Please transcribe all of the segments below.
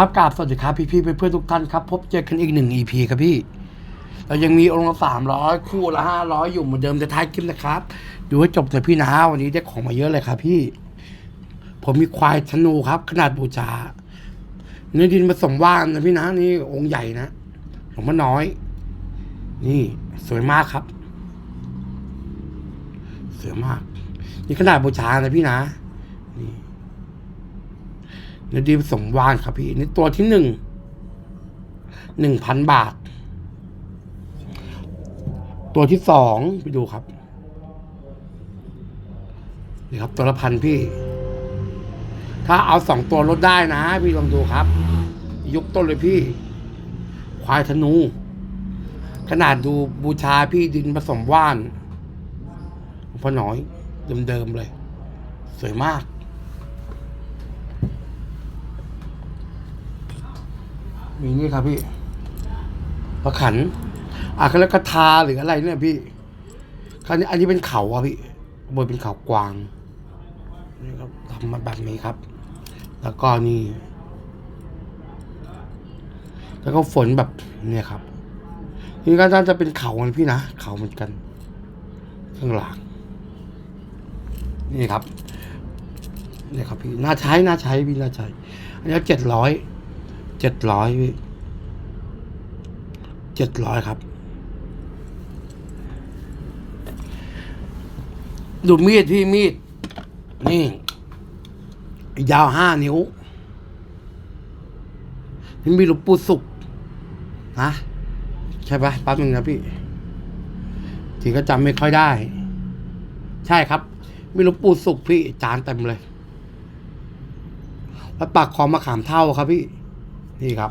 ครับกราบสวัสดีครับพี่พี่ๆเพื่อนๆทุกท่านครับ พบเจอกันอีกหนึ่ง EP ครับพี่ เรายังมีองค์ละสามร้อยคู่ละห้าร้อยอยู่เหมือนเดิมแต่ท้ายคลิปนะครับ ดูให้จบแต่พี่นะวันนี้ได้ของมาเยอะเลยครับพี่ ผมมีควายธนูครับ ขนาดบูชาเนื้อดินผสมว่านนะพี่นะนี่องค์ใหญ่นะหลวงพ่อน้อย นี่ สวยมากครับ สวยมาก นี่ขนาดบูชานะพี่นะนี่ เนื้อดีผสมว่านครับพี่นี่ตัวที่หนึ่งหนึ่งพันบาท ตัวที่สองไปดูครับนี่ครับ ตัวละพันพี่ ถ้าเอาสองตัวลดได้นะ พี่ลองดูครับ ยกต้นเลยพี่ ควายธนู ขนาดดูบูชาพี่ดินผสมว่านพ่อน้อยเดิมๆเลย สวยมาก มีนี่ครับพี่ประขันอะเขาเรียกกระทาหรืออะไรเนี่ยพี่คราวนี้อันนี้เป็นเขาอะพี่บนเป็นเขากวางนี่ครับทำมาแบบนี้ครับ แล้วก็นี่ แล้วก็ฝนแบบเนี่ยครับนี่ก็น่าจะเป็นเขาเหมือนพี่นะเขาเหมือนกันข้างหลังนี่ครับนี่ครับพี่น่าใช้น่าใช้พี่น่าใช้อันนี้เจ็ดร้อย เจ็ดร้อยเจ็ดร้อยครับ ดูมีดพี่มีด นี่ ยาวห้านิ้วนี่มีหลวงปู่สุกนะใช่ปะแป๊บนึงนะพี่ทีก็จำไม่ค่อยได้ ใช่ครับ มีหลวงปู่สุกพี่จานเต็มเลย แล้วปากคอมะขามเท่าครับพี่ นี่ครับ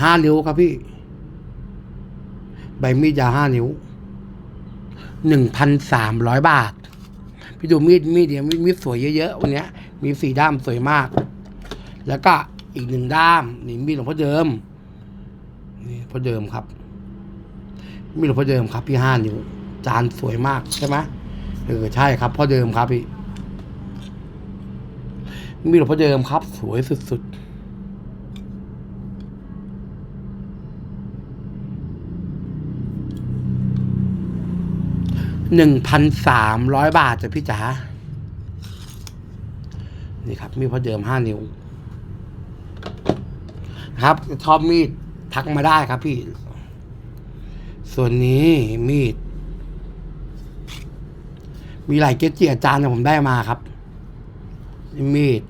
ห้านิ้วครับพี่ ใบมีดยาวห้านิ้วหนึ่งพันสามร้อยบาท พี่ดูมีดมีดเดียวมีดสวยเยอะๆวันนี้มีสีด้ามสวยมาก แล้วก็อีกหนึ่งด้ามนี่มีดหลวงพ่อเดิมนี่พ่อเดิมครับมีดหลวงพ่อเดิมครับ พี่ห้านิ้วจานสวยมากใช่ไหมเออใช่ครับพ่อเดิมครับพี่ มีหลวงพ่อเดิมครับ สวยสุดๆหนึ่งพันสามร้อยบาทจ้ะพี่จ๋า นี่ครับ มีพ่อเดิมห้านิ้ว ครับชอบมีดทักมาได้ครับพี่ ส่วนนี้มีด มีหลายเกจิอาจารย์ที่ผมได้มาครับ มีด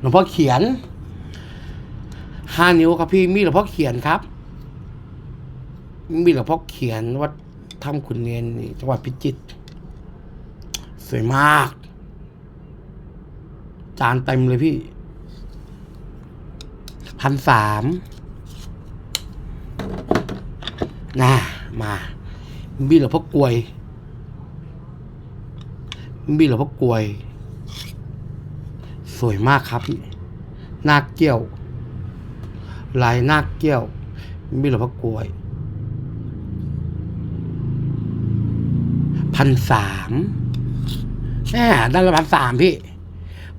หลวงพ่อเขียนห้านิ้วครับพี่มีดหลวงพ่อเขียนครับ มีดหลวงพ่อเขียนวัดถ้ำขุนเนียนจังหวัดพิจิตรสวยมาก จานเต็มเลยพี่พันสามน่ามา มีหลวงพ่อกลวยมีหลวงพ่อกลวย สวยมากครับพี่นาคเกี้ยว ลายนาคเกี้ยวมีหลวงพ่อกลวยพันสามแหมด้านละพันสามพี่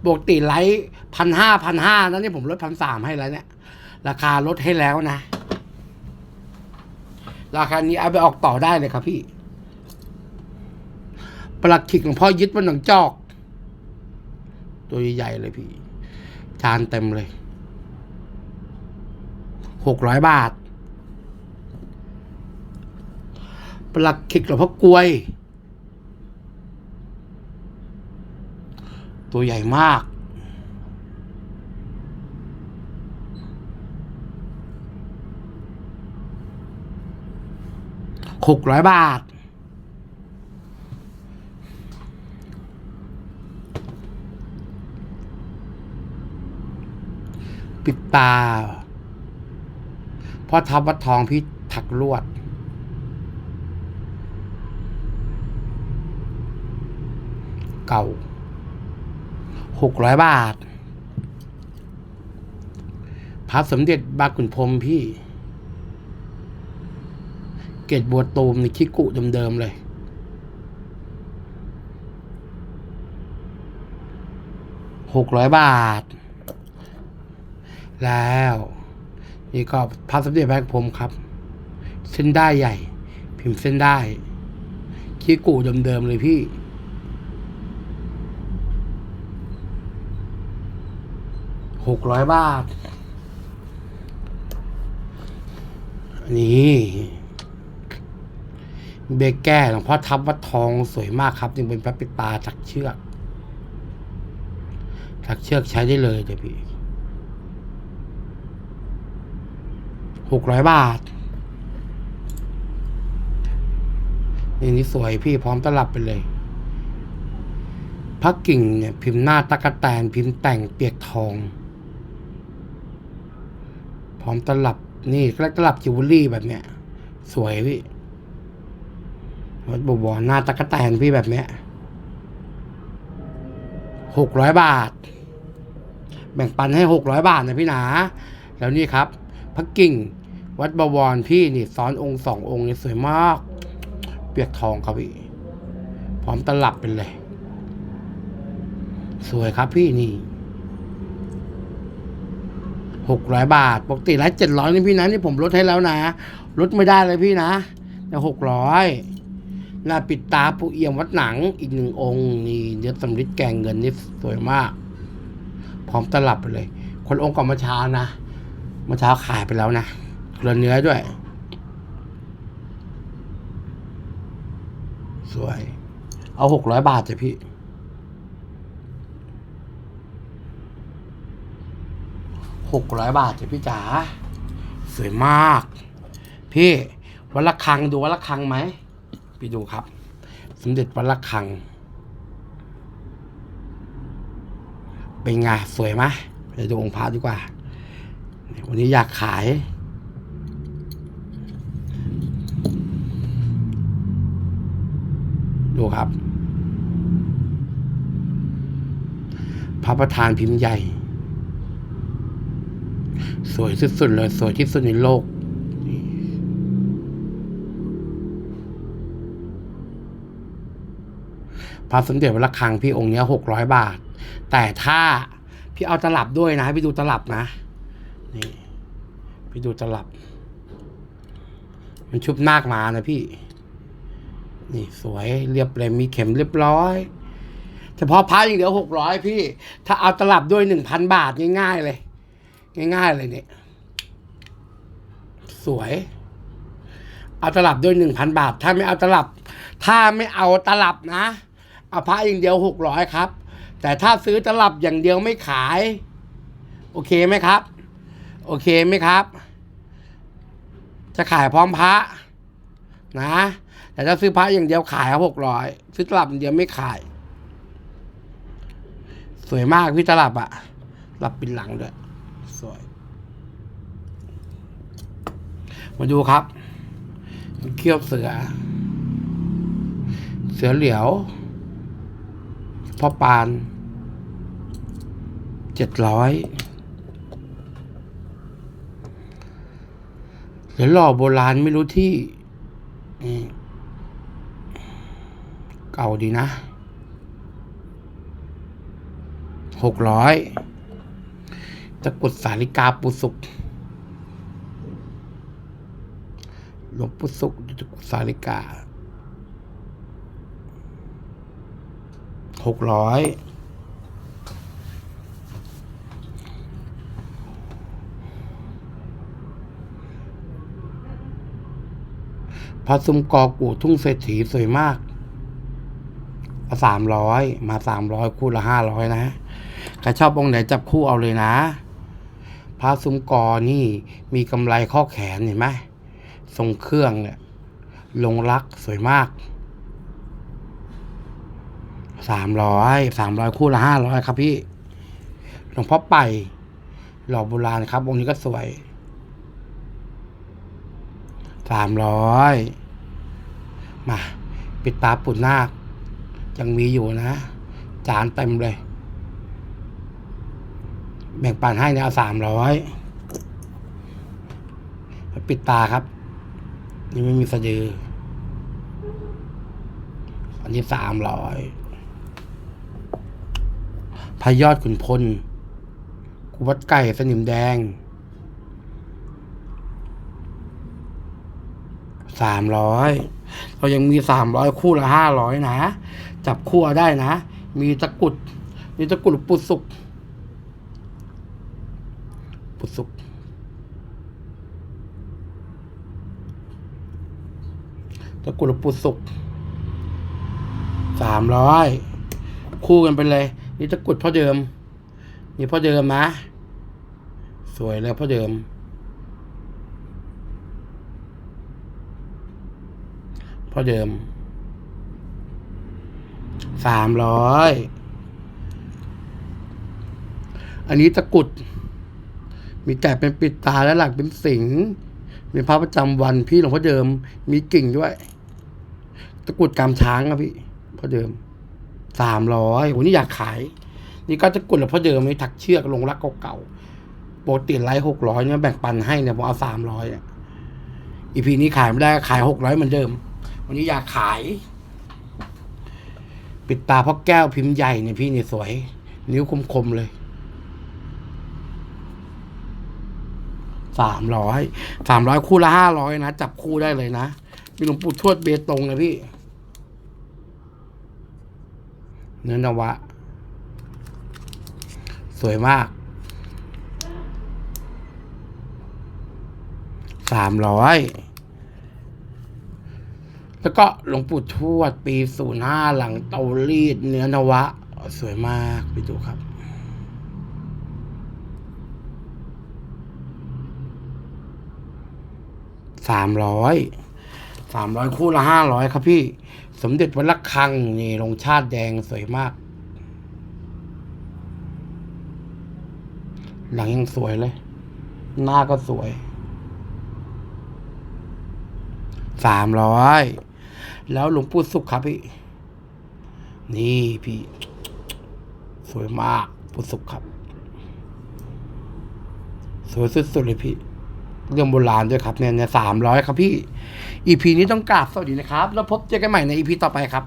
ปกติไลท์พันห้าพันห้านั้นนี่ผมลดพันสามให้แล้วเนี่ย ราคาลดให้แล้วนะ ราคานี้เอาไปออกต่อได้เลยครับพี่ปลักขิกหลวงพ่อยึดวันหนังจอก ตัวใหญ่เลยพี่ จานเต็มเลยหกร้อยบาท ปลักขิกหลวงพ่อกลวย ตัวใหญ่มาก หกร้อยบาท ปิดตาพ่อทับวัดทองพี่ถักลวดเก่าหกร้อยบาทพระสมเด็จบากุนพรมพี่ เกตบัวตูมในคิกุเดิมๆเลย หกร้อยบาท แล้ว นี่ก็พับสำเร็แบกผมครับ เส้นได้ใหญ่ พิมพ์เส้นได้คิกุเดิมๆเลยพี่หกร้อยบาท นี่ เบแก้หลวงพ่อทับวัดทองสวยมากครับจึงเป็นพระปิตาถักเชือกถักเชือกใช้ได้เลยเดี๋ยวพี่หกร้อยบาทนี่นี่สวยพี่พร้อมตลับไปเลยพักกิ่งเนี่ยพิมพ์หน้าตะกะแตนพิมพ์แต่งเปียกทอง พร้อมตลับนี่แล้วตลับจิวเวลรี่แบบเนี้ย สวยพี่ วัดบวรหน้าตะกะแตนพี่แบบเนี้ยหกร้อยบาท แบ่งปันให้หกร้อยบาทนะพี่หนา แล้วนี่ครับพระกิ่ง วัดบวรพี่นี่ซ้อนองค์สององค์นี่สวยมาก เปียกทองครับพี่ พร้อมตลับเป็นเลย สวยครับพี่นี่หกร้อยบาท ปกติร้อยเจ็ดร้อยนี่พี่นะนี่ผมลดให้แล้วนะลดไม่ได้เลยพี่นะแต่หกร้อย หน้าปิดตาปูเอี่ยมวัดหนังอีกหนึ่งองค์นี่เนื้อสำริดแกงเงินนี่สวยมาก พร้อมตลับไปเลย คนองค์ก่อนมื่อเช้านะมื่อเช้าขายไปแล้วนะเรือเนื้อด้วย สวย เอาหกร้อยบาทจ้ะพี่หกร้อยบาทจ้ะพี่จ๋าสวยมาก พี่วัดละคังดูวัดละคังไหม ไปดูครับ สมเด็จวัดละคัง เป็นไงสวยไหมไปดูองค์พระดีกว่า วันนี้อยากขายดูครับ พระประธานพิมพ์ใหญ่ สวยสุดๆเลย สวยที่สุดในโลก พระสมเด็จวัดระฆังพี่องค์เนี้ยหกร้อยบาท แต่ถ้าพี่เอาตลับด้วยนะพี่ดูตลับนะนี่พี่ดูตลับ มันชุบนาคมานะพี่ นี่สวยเรียบเลยมีเข็มเรียบร้อยเฉพาะพระอย่างเดียวหกร้อยพี่ ถ้าเอาตลับด้วยหนึ่งพันบาทง่ายๆเลย ง่ายๆเลยเนี่ยสวย เอาตลับด้วยหนึ่งพันบาท ถ้าไม่เอาตลับ ถ้าไม่เอาตลับนะ อาพระอย่างเดียวหกร้อยครับ แต่ถ้าซื้อตลับอย่างเดียวไม่ขาย โอเคไหมครับ โอเคไหมครับ จะขายพร้อมพระนะ แต่ถ้าซื้อพระอย่างเดียวขายหกร้อยซื้อตลับอย่างเดียวไม่ขาย สวยมากพี่ตลับอะหลับปินหลังด้วยสวย มาดูครับเขี้ยวเสือ เสือเหลียว พ่อปานเจ็ดร้อยเสือหล่อโบราณไม่รู้ที่ เก่าดีนะหกร้อยตะกุดสาริกาปุสุกหลวงปุสุกตะกุดสาริกา หกร้อยพระซุมกอกูทุ่งเศรษฐีสวยมากสามร้อยมาสามร้อยคู่ละห้าร้อยนะใครชอบองค์ไหนจับคู่เอาเลยนะพระซุ้มกอนี่มีกำไรข้อแขนเห็นไหมทรงเครื่องเนี่ยลงรักสวยมาก สามร้อยสามร้อยคู่ละห้าร้อยครับพี่ หลวงพ่อไป หล่อโบราณครับองค์นี้ก็สวยสามร้อยมา ปิดตาปุดนาคยังมีอยู่นะ จานเต็มเลย แบ่งปันให้เนี่ยเอาสามร้อยปิดตาครับ นี่ไม่มีสะดืออันนี้สามร้อย พายอดขุนพลวัดไก่สนิมแดงสามร้อยเรายังมีสามร้อยคู่ละห้าร้อยนะ จับคู่ได้นะ มีตะกรุด มีตะกรุดปุสุกปุสุกตะกรุดปุสุกสามร้อยคู่กันไปเลย นี่ตะกุดพ่อเดิม นี่พ่อเดิมนะ สวยเลยพ่อเดิม พ่อเดิม สามร้อย อันนี้ตะกุด มีแต่เป็นปิดตาและหลักเป็นสิงมีพระประจำวันพี่หลวงพ่อเดิม มีกิ่งด้วย ตะกุดกำช้างครับพี่พ่อเดิม สามร้อยวันนี้อยากขาย นี่ก็ตะกรุดหลวงพ่อเดิมไม่ถักเชือกลงรักเก่าๆปกติไลท์หกร้อยเนี่ยแบ่งปันให้เนี่ยผมเอาสามร้อยอะอีพีนี้ขายไม่ได้ขายหกร้อยเหมือนเดิม วันนี้อยากขาย ปิดตาเพ่อแก้วพิมพ์ใหญ่เนี่ยพี่เนี่ยสวย นิ้วคมๆเลยสามร้อยสามร้อยคู่ละห้าร้อยนะ จับคู่ได้เลยนะมีหลวงปู่ทวดเบตงนะพี่ เนื้อนวะ สวยมากสามร้อยแล้วก็หลวงปู่ทวดปีศูนย์ห้าหลังเตารีดเนื้อนวะ สวยมากไปดูครับ สามร้อย สามร้อยคู่ละห้าร้อยครับพี่ สมเด็จวัดระฆังนี่ลงชาติแดงสวยมาก หลังยังสวยเลย หน้าก็สวย สามร้อย แล้วหลวงปู่สุขครับพี่ นี่พี่ สวยมากปู่สุขครับ สวยสุดๆเลยพี่ เรื่องโบราณด้วยครับเนี่ยสามร้อยครับพี่อีพีนี้ต้องกราบสวัสดีนะครับ แล้วพบเจอกันใหม่ในอีพีต่อไปครับ